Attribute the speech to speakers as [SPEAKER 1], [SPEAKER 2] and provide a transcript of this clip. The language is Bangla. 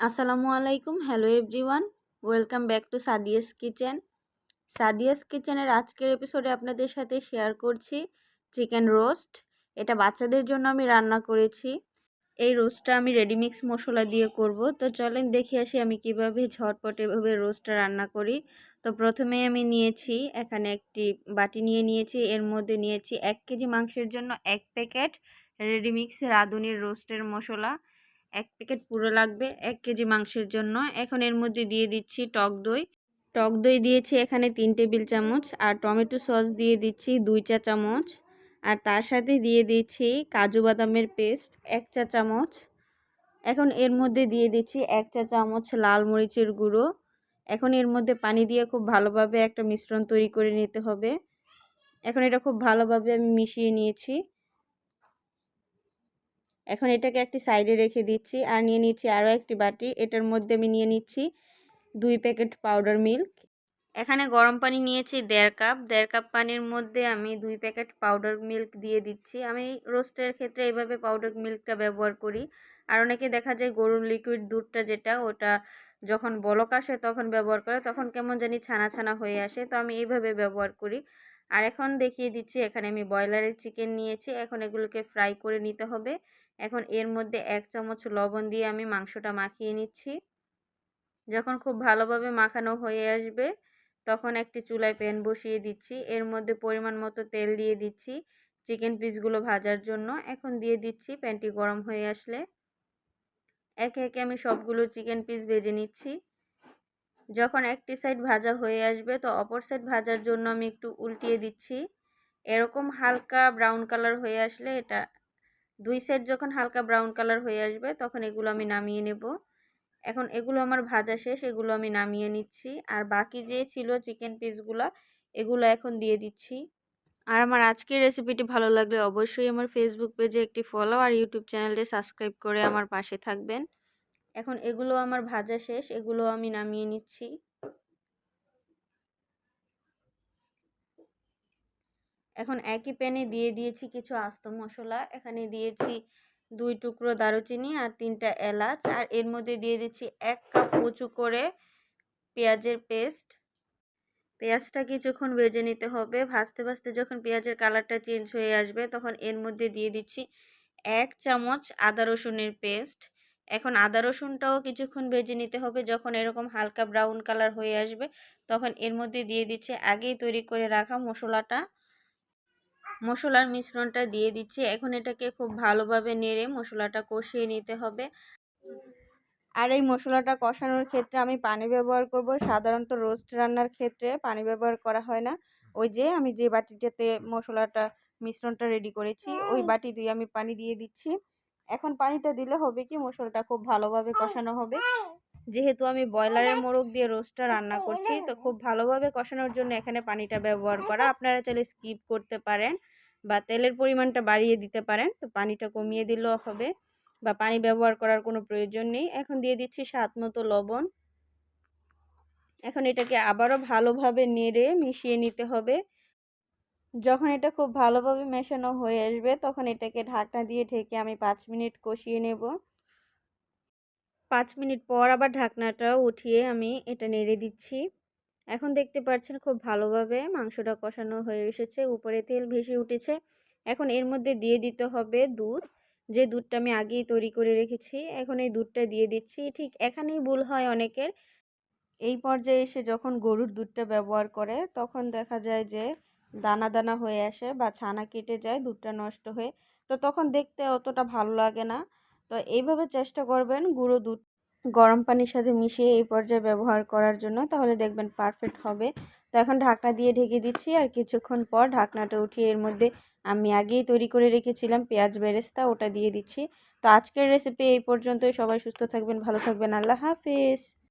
[SPEAKER 1] আসসালামু আলাইকুম। Hello everyone welcome back to Sadia's kitchen Sadia's কিচেনের আজকের এপিসোডে আপনাদের সাথে শেয়ার করছি চিকেন রোস্ট এটা বাচ্চাদের জন্য আমি রান্না করেছি। এই রোস্টটা আমি রেডিমিক্স মশলা দিয়ে করব। তো চলেন দেখে আসি আমি কীভাবে ঝটপট এভাবে রোস্টটা রান্না করি। তো প্রথমে আমি নিয়েছি, এখানে একটি বাটি নিয়ে নিয়েছি। এর মধ্যে নিয়েছি এক কেজি মাংসের জন্য এক প্যাকেট রেডিমিক্স রাঁধুনির রোস্টের মশলা। এক প্যাকেট পুরো লাগবে, এক কেজি মাংসের জন্য। এখন এর মধ্যে দিয়ে দিচ্ছি টক দই। টক দই দিয়েছি এখানে তিন টেবিল চামচ আর টমেটো সস দিয়ে দিচ্ছি দুই চা চামচ। আর তার সাথে দিয়ে দিচ্ছি কাজু বাদামের পেস্ট এক চা চামচ। এখন এর মধ্যে দিয়ে দিচ্ছি এক চা চামচ লাল মরিচের গুঁড়ো। এখন এর মধ্যে পানি দিয়ে খুব ভালোভাবে একটা মিশ্রণ তৈরি করে নিতে হবে। এখন এটা খুব ভালোভাবে আমি মিশিয়ে নিয়েছি। এখন এটাকে একটি সাইডে রেখে দিচ্ছি আর নিয়ে নিচ্ছি আরও একটি বাটি। এটার মধ্যে আমি নিয়ে নিচ্ছি দুই প্যাকেট পাউডার মিল্ক। এখানে গরম পানি নিয়েছি দেড় কাপ। দেড় কাপ পানির মধ্যে আমি দুই প্যাকেট পাউডার মিল্ক দিয়ে দিচ্ছি। আমি রোস্টের ক্ষেত্রে এইভাবে পাউডার মিল্কটা ব্যবহার করি। আর অনেকে দেখা যায় গরুর লিকুইড দুধটা যেটা, ওটা যখন বলক আসে তখন ব্যবহার করে, তখন কেমন জানি ছানা ছানা হয়ে আসে। তো আমি এইভাবে ব্যবহার করি। আর এখন দেখিয়ে দিচ্ছি, এখানে আমি ব্রয়লারের চিকেন নিয়েছি। এখন এগুলোকে ফ্রাই করে নিতে হবে। এখন এর মধ্যে এক চামচ লবণ দিয়ে আমি মাংসটা মাখিয়ে নিচ্ছি। যখন খুব ভালোভাবে মাখানো হয়ে আসবে, তখন একটি চুলায় প্যান বসিয়ে দিচ্ছি। এর মধ্যে পরিমাণ মতো তেল দিয়ে দিচ্ছি চিকেন পিসগুলো ভাজার জন্য। এখন দিয়ে দিচ্ছি প্যানটি গরম হয়ে আসলে। একে একে আমি সবগুলো চিকেন পিস ভেজে নিচ্ছি। যখন একটি সাইড ভাজা হয়ে আসবে, তো অপর সাইড ভাজার জন্য আমি একটু উল্টিয়ে দিচ্ছি। এরকম হালকা ব্রাউন কালার হয়ে আসলে এটা, দুই সাইড যখন হালকা ব্রাউন কালার হয়ে আসবে, তখন এগুলো আমি নামিয়ে নেব। এখন এগুলো আমার ভাজা শেষ, এগুলো আমি নামিয়ে নিচ্ছি। আর বাকি যে ছিল চিকেন পিসগুলো এগুলো এখন দিয়ে দিচ্ছি। আর আমার আজকের রেসিপিটি ভালো লাগলে অবশ্যই আমার ফেসবুক পেজে একটি ফলো আর ইউটিউব চ্যানেলটি সাবস্ক্রাইব করে আমার পাশে থাকবেন। এখন এগুলো আমার ভাজা শেষ, এগুলো আমি নামিয়ে নিচ্ছি। এখন একই প্যানে দিয়ে দিয়েছি কিছু আস্ত মশলা। এখানে দিয়েছি দুই টুকরো দারুচিনি আর তিনটা এলাচ। আর এর মধ্যে দিয়ে দিচ্ছি এক কাপ উঁচু করে পেঁয়াজের পেস্ট। পেঁয়াজটা কিছুক্ষণ ভেজে নিতে হবে। ভাজতে ভাজতে যখন পেঁয়াজের কালারটা চেঞ্জ হয়ে আসবে, তখন এর মধ্যে দিয়ে দিচ্ছি এক চামচ আদা রসুনের পেস্ট। এখন আদা রসুনটাও কিছুক্ষণ ভেজে নিতে হবে। যখন এরকম হালকা ব্রাউন কালার হয়ে আসবে, তখন এর মধ্যে দিয়ে দিচ্ছে, আগেই তৈরি করে রাখা মশলাটা। মশলার মিশ্রণটা দিয়ে দিচ্ছি। এখন এটাকে খুব ভালোভাবে নেড়ে মশলাটা কষিয়ে নিতে হবে। আর এই মশলাটা কষানোর ক্ষেত্রে আমি পানি ব্যবহার করব। সাধারণত রোস্ট রান্নার ক্ষেত্রে পানি ব্যবহার করা হয় না। ওই যে আমি যে বাটিটাতে মশলাটা, মিশ্রণটা রেডি করেছি, ওই বাটি দিয়ে আমি পানি দিয়ে দিচ্ছি। এখন পানিটা দিলে হবে কি? মশলাটা খুব ভালোভাবে কষানো হবে। যেহেতু আমি ব্রয়লারের মোরগ দিয়ে রোস্টটা রান্না করছি, তো খুব ভালোভাবে কষানোর জন্য এখানে পানিটা ব্যবহার করা। আপনারা চাইলে স্কিপ করতে পারেন বা তেলের পরিমাণটা বাড়িয়ে দিতে পারেন, তো পানিটা কমিয়ে দিলেও হবে বা পানি ব্যবহার করার কোনো প্রয়োজন নেই। এখন দিয়ে দিচ্ছি স্বাদ মতো লবণ। এখন এটাকে আবারও ভালোভাবে নেড়ে মিশিয়ে নিতে হবে। যখন এটা খুব ভালোভাবে মেশানো হয়ে আসবে, তখন এটাকে ঢাকনা দিয়ে ঢেকে আমি পাঁচ মিনিট কষিয়ে নেব। পাঁচ মিনিট পর আবার ঢাকনাটা উঠিয়ে আমি এটা নেড়ে দিচ্ছি। এখন দেখতে পাচ্ছেন খুব ভালোভাবে মাংসটা কষানো হয়ে এসেছে, উপরে তেল ভেসে উঠেছে। এখন এর মধ্যে দিয়ে দিতে হবে দুধ। যে দুধটা আমি আগেই তৈরি করে রেখেছি, এখন এই দুধটা দিয়ে দিচ্ছি। ঠিক এখানেই ভুল হয় অনেকের। এই পর্যায়ে এসে যখন গরুর দুধটা ব্যবহার করে, তখন দেখা যায় যে দানা দানা হয়ে আসে বা ছানা কেটে যায়, দুধটা নষ্ট হয়ে, তো তখন দেখতে অতটা ভালো লাগে না। তো এইভাবে চেষ্টা করবেন গুঁড়ো দুধ গরম পানির সাথে মিশিয়ে এই পর্যায়ে ব্যবহার করার জন্য, তাহলে দেখবেন পারফেক্ট হবে। তো এখন ঢাকনা দিয়ে ঢেকে দিচ্ছি আর কিছুক্ষণ পর ঢাকনাটা উঠিয়ে এর মধ্যে আমি আগেই তৈরি করে রেখেছিলাম পেঁয়াজ বেরেস্তা, ওটা দিয়ে দিচ্ছি। তো আজকের রেসিপি এই পর্যন্তই। সবাই সুস্থ থাকবেন, ভালো থাকবেন। আল্লাহ হাফিজ।